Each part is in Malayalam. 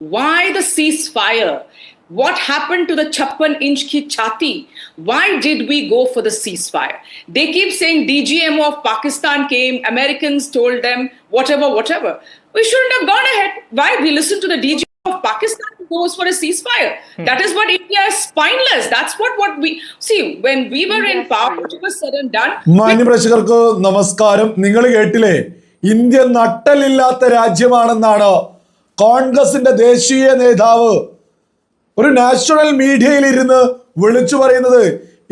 Why the ceasefire? What happened to the chappan inch ki chati? Why did we go for the ceasefire? They keep saying DGMO of Pakistan came, Americans told them, whatever, whatever. We shouldn't have gone ahead. Why? We listened to the DGMO of Pakistan who goes for a ceasefire. That is what India is spineless. That's what, what we see. When we were in power, it was said and done. മാന്യപ്രേക്ഷകർക്ക് നമസ്കാരം നിങ്ങൾ കേട്ടില്ലേ ഇന്ത്യ നട്ടലില്ലാത്ത രാജ്യമാണെന്നാണ് കോൺഗ്രസിന്റെ ദേശീയ നേതാവ് ഒരു നാഷണൽ മീഡിയയിൽ ഇരുന്ന് വിളിച്ചു പറയുന്നത്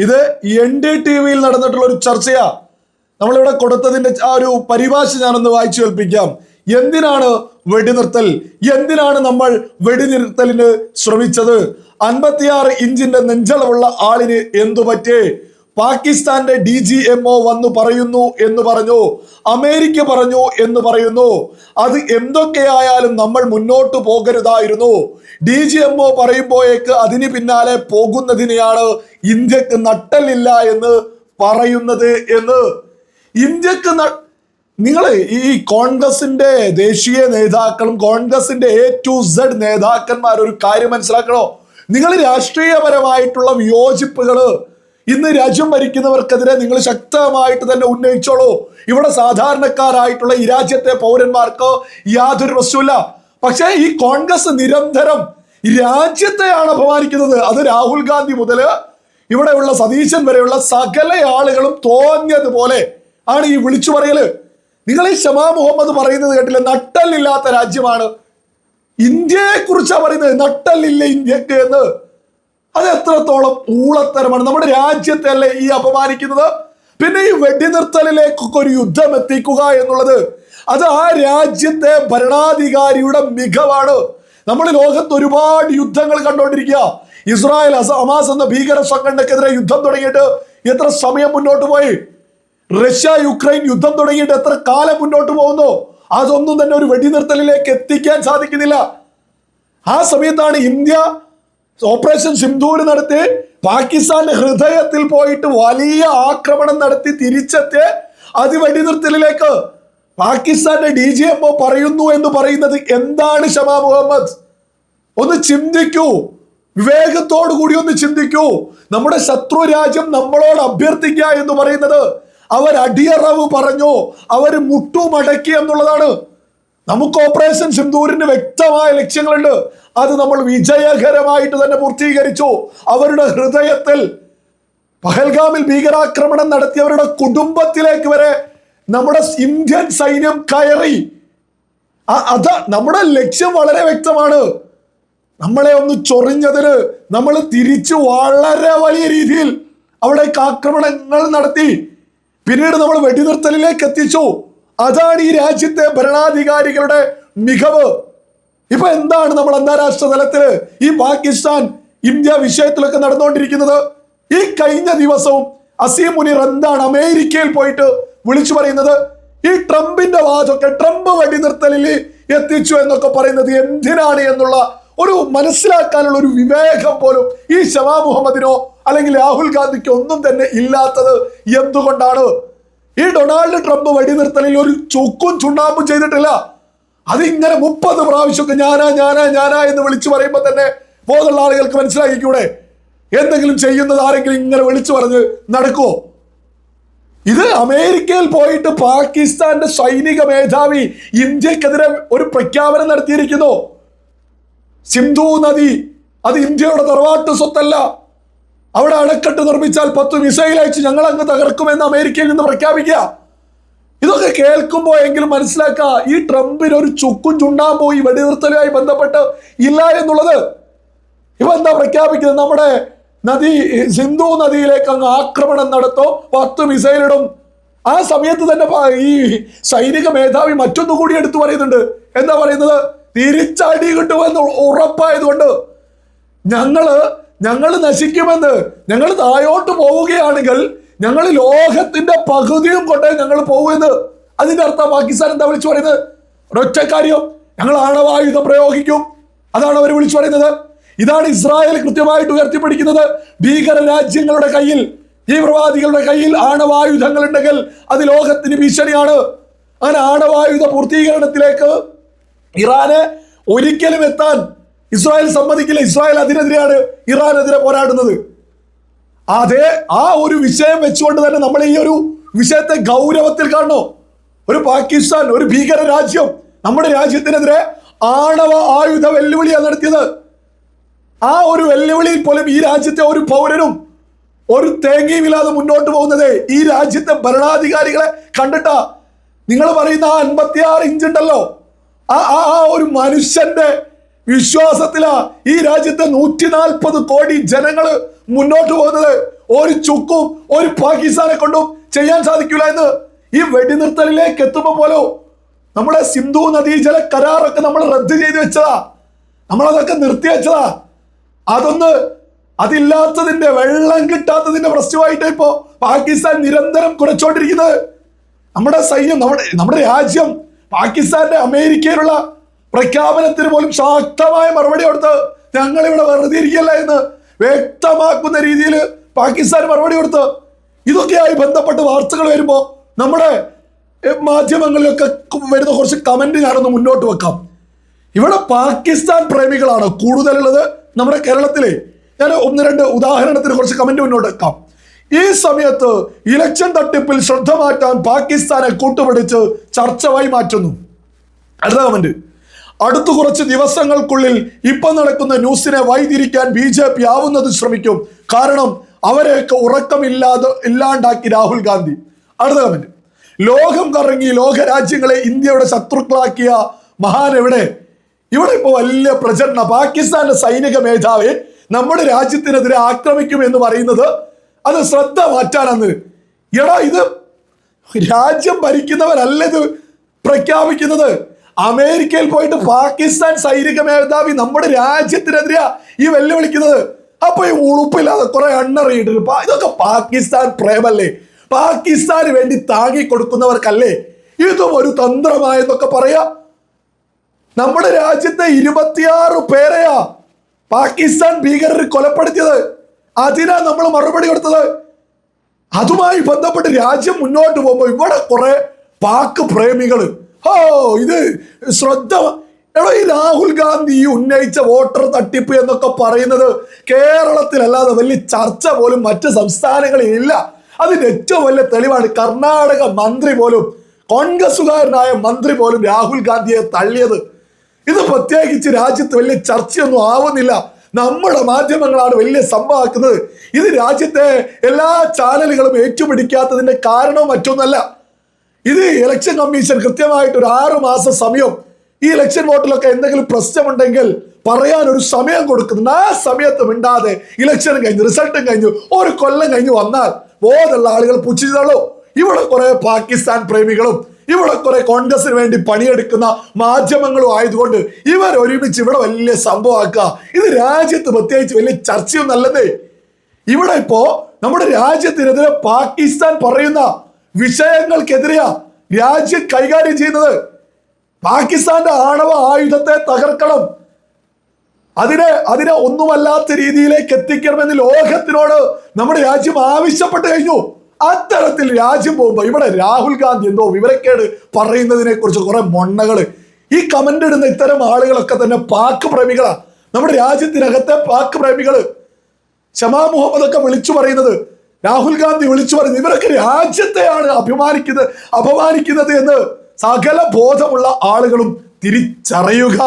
ഇത് എൻ ഡി ടി വിയിൽ നടന്നിട്ടുള്ള ഒരു ചർച്ചയാ. നമ്മളിവിടെ കൊടുത്തതിന്റെ ആ ഒരു പരിഭാഷ ഞാനൊന്ന് വായിച്ചു കേൾപ്പിക്കാം. എന്തിനാണ് വെടിനിർത്തൽ? എന്തിനാണ് നമ്മൾ വെടിനിർത്തലിന് ശ്രമിച്ചത്? അൻപത്തിയാറ് ഇഞ്ചിന്റെ നെഞ്ചളവുള്ള ആളിന് എന്തു പറ്റേ പാകിസ്ഥാന്റെ ഡി ജി എം ഒ വന്നു പറയുന്നു എന്ന് പറഞ്ഞു. അമേരിക്ക പറഞ്ഞു എന്ന് പറയുന്നു. അത് എന്തൊക്കെയായാലും നമ്മൾ മുന്നോട്ട് പോകരുതായിരുന്നു. ഡി ജി എം ഒ പറയുമ്പോഴേക്ക് അതിന് പിന്നാലെ പോകുന്നതിനെയാണ് ഇന്ത്യയ്ക്ക് നട്ടലില്ല എന്ന് പറയുന്നത് എന്ന്. ഇന്ത്യയ്ക്ക് നിങ്ങൾ ഈ കോൺഗ്രസിന്റെ ദേശീയ നേതാക്കളും കോൺഗ്രസിന്റെ എ ടു സെഡ് നേതാക്കന്മാർ ഒരു കാര്യം മനസ്സിലാക്കണോ? നിങ്ങൾ രാഷ്ട്രീയപരമായിട്ടുള്ള വിയോജിപ്പുകൾ ഇന്ന് രാജ്യം ഭരിക്കുന്നവർക്കെതിരെ നിങ്ങൾ ശക്തമായിട്ട് തന്നെ ഉന്നയിച്ചോളൂ. ഇവിടെ സാധാരണക്കാരായിട്ടുള്ള ഈ രാജ്യത്തെ പൗരന്മാർക്ക് യാതൊരു പ്രശ്നമില്ല പക്ഷേ ഈ കോൺഗ്രസ് നിരന്തരം രാജ്യത്തെയാണ് അപമാനിക്കുന്നത്. അത് രാഹുൽ ഗാന്ധി മുതൽ ഇവിടെയുള്ള സതീശൻ വരെയുള്ള സകല ആളുകളും തോന്നിയതുപോലെ ആണ് ഈ വിളിച്ചു പറയൽ. നിങ്ങൾ ഈ ഷമാ മുഹമ്മദ് പറയുന്നത് കേട്ടില്ല നട്ടലില്ലാത്ത രാജ്യമാണ്. ഇന്ത്യയെ കുറിച്ചാണ് പറയുന്നത്? നട്ടലില്ല ഇന്ത്യയ്ക്ക് എന്ന്. അത് എത്രത്തോളം ഊളത്തരമാണ്. നമ്മുടെ രാജ്യത്തെ അല്ലേ ഈ അപമാനിക്കുന്നത്? പിന്നെ ഈ വെടിനിർത്തലിലേക്കൊക്കെ ഒരു യുദ്ധം എത്തിക്കുക എന്നുള്ളത് അത് ആ രാജ്യത്തെ ഭരണാധികാരിയുടെ മികവാണ്. നമ്മൾ ലോകത്ത് ഒരുപാട് യുദ്ധങ്ങൾ കണ്ടുകൊണ്ടിരിക്കുക. ഇസ്രായേൽ ഹമാസ് എന്ന ഭീകര സംഘടനക്കെതിരെ യുദ്ധം തുടങ്ങിയിട്ട് എത്ര സമയം മുന്നോട്ട് പോയി? റഷ്യ യുക്രൈൻ യുദ്ധം തുടങ്ങിയിട്ട് എത്ര കാലം മുന്നോട്ട് പോകുന്നു? അതൊന്നും തന്നെ ഒരു വെടിനിർത്തലിലേക്ക് എത്തിക്കാൻ സാധിക്കുന്നില്ല. ആ സമയത്താണ് ഇന്ത്യ ഓപ്പറേഷൻ സിന്ധൂര് നടത്തി പാകിസ്ഥാന്റെ ഹൃദയത്തിൽ പോയിട്ട് വലിയ ആക്രമണം നടത്തി തിരിച്ചെത്തി. അത് വെടിനിർത്തലിലേക്ക് പാകിസ്ഥാന്റെ ഡി ജി എം ഒ പറയുന്നു എന്ന് പറയുന്നത് എന്താണ് ഷമാ മുഹമ്മദ്? ഒന്ന് ചിന്തിക്കൂ. വിവേകത്തോടു കൂടി ഒന്ന് ചിന്തിക്കൂ. നമ്മുടെ ശത്രു രാജ്യം നമ്മളോട് അഭ്യർത്ഥിക്കുക എന്ന് പറയുന്നത് അവർ അടിയറവ് പറഞ്ഞു. അവർ മുട്ടുമടക്കി എന്നുള്ളതാണ്. നമുക്ക് ഓപ്പറേഷൻ സിന്ധൂരിന് വ്യക്തമായ ലക്ഷ്യങ്ങളുണ്ട്. അത് നമ്മൾ വിജയകരമായിട്ട് തന്നെ പൂർത്തീകരിച്ചു. അവരുടെ ഹൃദയത്തിൽ പഹൽഗാമിൽ ഭീകരാക്രമണം നടത്തിയവരുടെ കുടുംബത്തിലേക്ക് വരെ നമ്മുടെ ഇന്ത്യൻ സൈന്യം കയറി. അതാ നമ്മുടെ ലക്ഷ്യം വളരെ വ്യക്തമാണ്. നമ്മളെ ഒന്ന് ചൊറിഞ്ഞതിന് നമ്മൾ തിരിച്ചു വളരെ വലിയ രീതിയിൽ അവിടേക്ക് ആക്രമണങ്ങൾ നടത്തി. പിന്നീട് നമ്മൾ വെടിനിർത്തലിലേക്ക് എത്തിച്ചു. അതാണ് ഈ രാജ്യത്തെ ഭരണാധികാരികളുടെ മികവ്. ഇപ്പൊ എന്താണ് നമ്മൾ അന്താരാഷ്ട്ര തലത്തിൽ ഈ പാകിസ്ഥാൻ ഇന്ത്യ വിഷയത്തിലൊക്കെ നടന്നുകൊണ്ടിരിക്കുന്നത്? ഈ കഴിഞ്ഞ ദിവസവും അസീം മുനീർ എന്താണ് അമേരിക്കയിൽ പോയിട്ട് വിളിച്ചു പറയുന്നത്? ഈ ട്രംപിന്റെ വാദമൊക്കെ ട്രംപ് വെടിനിർത്തലിൽ എത്തിച്ചു എന്നൊക്കെ പറയുന്നത് എന്തിനാണ് എന്നുള്ള ഒരു മനസ്സിലാക്കാനുള്ള ഒരു വിവേകം പോലും ഈ ഷമാ മുഹമ്മദിനോ അല്ലെങ്കിൽ രാഹുൽ ഗാന്ധിക്കോ ഒന്നും തന്നെ ഇല്ലാത്തത് എന്തുകൊണ്ടാണ്? ഈ ഡൊണാൾഡ് ട്രംപ് വെടിനിർത്തലിൽ ഒരു ചുക്കും ചുണ്ണാമ്പും ചെയ്തിട്ടില്ല. അതിങ്ങനെ മുപ്പത് പ്രാവശ്യമൊക്കെ ഞാനാ ഞാനാ ഞാനാ എന്ന് വിളിച്ചു പറയുമ്പോൾ തന്നെ ബോധമുള്ള ആളുകൾക്ക് മനസ്സിലാക്കിക്കൂടെ? എന്തെങ്കിലും ചെയ്യുന്നത് ആരെങ്കിലും ഇങ്ങനെ വിളിച്ചു പറഞ്ഞ് നടക്കുമോ ഇത് അമേരിക്കയിൽ പോയിട്ട് പാകിസ്ഥാന്റെ സൈനിക മേധാവി ഇന്ത്യക്കെതിരെ ഒരു പ്രഖ്യാപനം നടത്തിയിരിക്കുന്നു. സിന്ധു നദി അത് ഇന്ത്യയുടെ തറവാട്ട് സ്വത്തല്ല. അവിടെ അണക്കെട്ട് നിർമ്മിച്ചാൽ പത്ത് മിസൈൽ അയച്ച് ഞങ്ങൾ അങ്ങ് തകർക്കുമെന്ന് അമേരിക്കയിൽ നിന്ന് പ്രഖ്യാപിക്കുക. ഇതൊക്കെ കേൾക്കുമ്പോൾ എങ്കിലും മനസ്സിലാക്കുക ഈ ട്രംപിന് ഒരു ചുക്കും ചുണ്ടാമ്പോ പോയി വെടിനിർത്തലുമായി ബന്ധപ്പെട്ട് ഇല്ല എന്നുള്ളത്. ഇവ എന്താ പ്രഖ്യാപിക്കുന്നത്? നമ്മുടെ നദി സിന്ധു നദിയിലേക്ക് അങ്ങ് ആക്രമണം നടത്തും പത്ത് മിസൈലിടും ആ സമയത്ത് തന്നെ ഈ സൈനിക മേധാവി മറ്റൊന്നു കൂടി എടുത്തു പറയുന്നുണ്ട്. എന്താ പറയുന്നത്? തിരിച്ചടി കിട്ടുമെന്ന് ഉറപ്പായതുകൊണ്ട് ഞങ്ങൾ ഞങ്ങൾ നശിക്കുമെന്ന് ഞങ്ങൾ താഴോട്ട് പോവുകയാണെങ്കിൽ ഞങ്ങൾ ലോകത്തിന്റെ പകുതിയും കൊണ്ടേ ഞങ്ങൾ പോകുമെന്ന് അതിന്റെ അർത്ഥം പാകിസ്ഥാൻ എന്താ വിളിച്ചു പറയുന്നത്? ഒരൊറ്റ കാര്യം ഞങ്ങൾ ആണവായുധം പ്രയോഗിക്കും. അതാണ് അവർ വിളിച്ചു പറയുന്നത്. ഇതാണ് ഇസ്രായേൽ കൃത്യമായിട്ട് ഉയർത്തിപ്പിടിക്കുന്നത്. ഭീകര രാജ്യങ്ങളുടെ കയ്യിൽ തീവ്രവാദികളുടെ കയ്യിൽ ആണവായുധങ്ങൾ ഉണ്ടെങ്കിൽ അത് ലോകത്തിന് ഭീഷണിയാണ്. അങ്ങനെ ആണവായുധ പൂർത്തീകരണത്തിലേക്ക് ഇറാന് ഒരിക്കലും എത്താൻ ഇസ്രായേൽ സമ്മതിക്കില്ല. ഇസ്രായേൽ അതിനെതിരെയാണ് ഇറാനെതിരെ പോരാടുന്നത്. അതെ ആ ഒരു വിഷയം വെച്ചുകൊണ്ട് തന്നെ നമ്മൾ ഈ ഒരു വിഷയത്തെ ഗൗരവത്തിൽ കാണണോ? ഒരു പാകിസ്ഥാൻ ഒരു ഭീകര രാജ്യം നമ്മുടെ രാജ്യത്തിനെതിരെ ആണവ ആയുധ വെല്ലുവിളിയാണ് നടത്തിയത്. ആ ഒരു വെല്ലുവിളിയിൽ പോലും ഈ രാജ്യത്തെ ഒരു പൗരനും ഒരു തേങ്ങയുമില്ലാതെ മുന്നോട്ട് പോകുന്നത് ഈ രാജ്യത്തെ ഭരണാധികാരികളെ കണ്ടിട്ടാ. നിങ്ങൾ പറയുന്ന ആ അൻപത്തിയാറ് ഇഞ്ച് ഉണ്ടല്ലോ. ആ ആ ആ ഒരു മനുഷ്യന്റെ വിശ്വാസത്തിലാ ഈ രാജ്യത്തെ നൂറ്റി നാൽപ്പത് കോടി ജനങ്ങൾ മുന്നോട്ട് പോകുന്നത്. ഒരു ചുക്കും ഒരു പാകിസ്ഥാനെ കൊണ്ടും ചെയ്യാൻ സാധിക്കില്ല എന്ന് ഈ വെടിനിർത്തലിലേക്ക് എത്തുമ്പോ പോലോ നമ്മുടെ സിന്ധു നദീജല കരാറൊക്കെ നമ്മൾ റദ്ദ് ചെയ്ത് വെച്ചതാ. നമ്മളതൊക്കെ നിർത്തി വെച്ചതാ. അതൊന്ന് അതില്ലാത്തതിന്റെ വെള്ളം കിട്ടാത്തതിന്റെ പ്രശ്നമായിട്ട് ഇപ്പോ പാകിസ്ഥാൻ നിരന്തരം കുറച്ചോണ്ടിരിക്കുന്നത് നമ്മുടെ സൈന്യം നമ്മുടെ നമ്മുടെ രാജ്യം പാകിസ്ഥാന്റെ അമേരിക്കയിലുള്ള പ്രഖ്യാപനത്തിന് പോലും ശക്തമായ മറുപടി കൊടുത്ത് ഞങ്ങൾ ഇവിടെ വെറുതെ ഇരിക്കല്ല എന്ന് വ്യക്തമാക്കുന്ന രീതിയിൽ പാകിസ്ഥാൻ മറുപടി കൊടുത്ത് ഇതൊക്കെയായി ബന്ധപ്പെട്ട് വാർത്തകൾ വരുമ്പോൾ നമ്മുടെ മാധ്യമങ്ങളിലൊക്കെ വരുന്ന കുറച്ച് കമന്റ് ഞാനൊന്ന് മുന്നോട്ട് വെക്കാം. ഇവിടെ പാകിസ്ഥാൻ പ്രേമികളാണ് കൂടുതലുള്ളത് നമ്മുടെ കേരളത്തിലെ. ഞാൻ ഒന്ന് രണ്ട് ഉദാഹരണത്തിന് കുറച്ച് കമന്റ് മുന്നോട്ട് വെക്കാം. ഈ സമയത്ത് ഇലക്ഷൻ തട്ടിപ്പിൽ ശ്രദ്ധ മാറ്റാൻ പാകിസ്ഥാനെ കൂട്ടുപിടിച്ച് ചർച്ചവായി മാറ്റുന്നു. അടുത്ത കമന്റ് അടുത്ത കുറച്ച് ദിവസങ്ങൾക്കുള്ളിൽ ഇപ്പം നടക്കുന്ന ന്യൂസിനെ വൈതിരിക്കാൻ ബി ജെ പി ആവുന്നത് ശ്രമിക്കും. കാരണം അവരെയൊക്കെ ഉറക്കമില്ലാതെ ഇല്ലാണ്ടാക്കി രാഹുൽ ഗാന്ധി. അടുത്ത കമന്റ് ലോകം കറങ്ങി ലോകരാജ്യങ്ങളെ ഇന്ത്യയുടെ ശത്രുക്കളാക്കിയ മഹാൻ എവിടെ? ഇവിടെ ഇപ്പോൾ വലിയ പ്രചരണ. പാകിസ്ഥാന്റെ സൈനിക മേധാവി നമ്മുടെ രാജ്യത്തിനെതിരെ ആക്രമിക്കും എന്ന് പറയുന്നത് അത് ശ്രദ്ധ മാറ്റാനെന്ന് എടാ ഇത് രാജ്യം ഭരിക്കുന്നവരല്ല ഇത് പ്രഖ്യാപിക്കുന്നത്. അമേരിക്കയിൽ പോയിട്ട് പാകിസ്ഥാൻ സൈനിക മേധാവി നമ്മുടെ രാജ്യത്തിനെതിരെയാ ഈ വെല്ലുവിളിക്കുന്നത്. അപ്പൊ ഈ ഉളുപ്പില്ലാതെ കുറെ എണ്ണറിയിട്ടിട്ട് ഇതൊക്കെ പാകിസ്ഥാൻ പ്രേമല്ലേ? പാകിസ്ഥാന് വേണ്ടി താങ്ങി കൊടുക്കുന്നവർക്കല്ലേ ഇതും ഒരു തന്ത്രമായെന്നൊക്കെ പറയാ. നമ്മുടെ രാജ്യത്തെ ഇരുപത്തിയാറ് പേരെയാ പാകിസ്ഥാൻ ഭീകരർ കൊലപ്പെടുത്തിയത്. അതിനാ നമ്മൾ മറുപടി കൊടുത്തത്. അതുമായി ബന്ധപ്പെട്ട് രാജ്യം മുന്നോട്ട് പോകുമ്പോൾ ഇവിടെ കുറെ പാക് പ്രേമികൾ ഓ ഇത് ശ്രദ്ധ എടോ ഈ രാഹുൽ ഗാന്ധി ഉന്നയിച്ച വോട്ടർ തട്ടിപ്പ് എന്നൊക്കെ പറയുന്നത് കേരളത്തിലല്ലാതെ വലിയ ചർച്ച പോലും മറ്റ് സംസ്ഥാനങ്ങളിൽ ഇല്ല. അതിന്റെ ഏറ്റവും വലിയ തെളിവാണ് കർണാടക മന്ത്രി പോലും കോൺഗ്രസുകാരനായ മന്ത്രി പോലും രാഹുൽ ഗാന്ധിയെ തള്ളിയത്. ഇത് പ്രത്യേകിച്ച് രാജ്യത്ത് വലിയ ചർച്ചയൊന്നും ആവുന്നില്ല. നമ്മുടെ മാധ്യമങ്ങളാണ് വലിയ സംഭവമാക്കുന്നത്. ഇത് രാജ്യത്തെ എല്ലാ ചാനലുകളും ഏറ്റുപിടിക്കാത്തതിന്റെ കാരണവും മറ്റൊന്നല്ല ഇത് ഇലക്ഷൻ കമ്മീഷൻ കൃത്യമായിട്ട് ഒരു ആറ് മാസം സമയം ഈ ഇലക്ഷൻ വോട്ടിലൊക്കെ എന്തെങ്കിലും പ്രശ്നമുണ്ടെങ്കിൽ പറയാൻ ഒരു സമയം കൊടുക്കുന്നുണ്ട്. ആ സമയത്ത് മിണ്ടാതെ ഇലക്ഷനും കഴിഞ്ഞു റിസൾട്ടും കഴിഞ്ഞു ഒരു കൊല്ലം കഴിഞ്ഞു വന്നാൽ ബോധമുള്ള ആളുകൾ പുച്ഛിച്ചോളൂ. ഇവിടെ കുറെ പാകിസ്ഥാൻ പ്രേമികളും ഇവിടെ കുറെ കോൺഗ്രസിന് വേണ്ടി പണിയെടുക്കുന്ന മാധ്യമങ്ങളും ആയതുകൊണ്ട് ഇവർ ഒരുമിച്ച് ഇവിടെ വലിയ സംഭവമാക്കുക ഇത് രാജ്യത്ത് പ്രത്യേകിച്ച് വലിയ ചർച്ചയൊന്നും അല്ലതേ ഇവിടെ ഇപ്പോ നമ്മുടെ രാജ്യത്തിനെതിരെ പാകിസ്ഥാൻ പറയുന്ന വിഷയങ്ങൾക്കെതിരെയാ രാജ്യം കൈകാര്യം ചെയ്യുന്നത്. പാകിസ്ഥാന്റെ ആണവ ആയുധത്തെ തകർക്കണം. അതിനെ അതിനെ ഒന്നുമല്ലാത്ത രീതിയിലേക്ക് എത്തിക്കണമെന്ന് ലോകത്തിനോട് നമ്മുടെ രാജ്യം ആവശ്യപ്പെട്ട് കഴിഞ്ഞു. അത്തരത്തിൽ രാജ്യം പോകുമ്പോൾ ഇവിടെ രാഹുൽ ഗാന്ധി എന്തോ വിവരക്കേട് പറയുന്നതിനെ കുറിച്ച് കുറെ മൊണ്ണകൾ. ഈ കമന്റ് ഇടുന്ന ഇത്തരം ആളുകളൊക്കെ തന്നെ പാക് പ്രേമികളാ. നമ്മുടെ രാജ്യത്തിനകത്തെ പാക് പ്രേമികൾ. ഷമാ മുഹമ്മദ് ഒക്കെ വിളിച്ചു പറയുന്നത് രാഹുൽ ഗാന്ധി വിളിച്ചു പറയുന്നത് ഇവരൊക്കെ രാജ്യത്തെയാണ് അഭിമാനിക്കുന്നത് അപമാനിക്കുന്നത് എന്ന് സകല ബോധമുള്ള ആളുകളും തിരിച്ചറിയുക.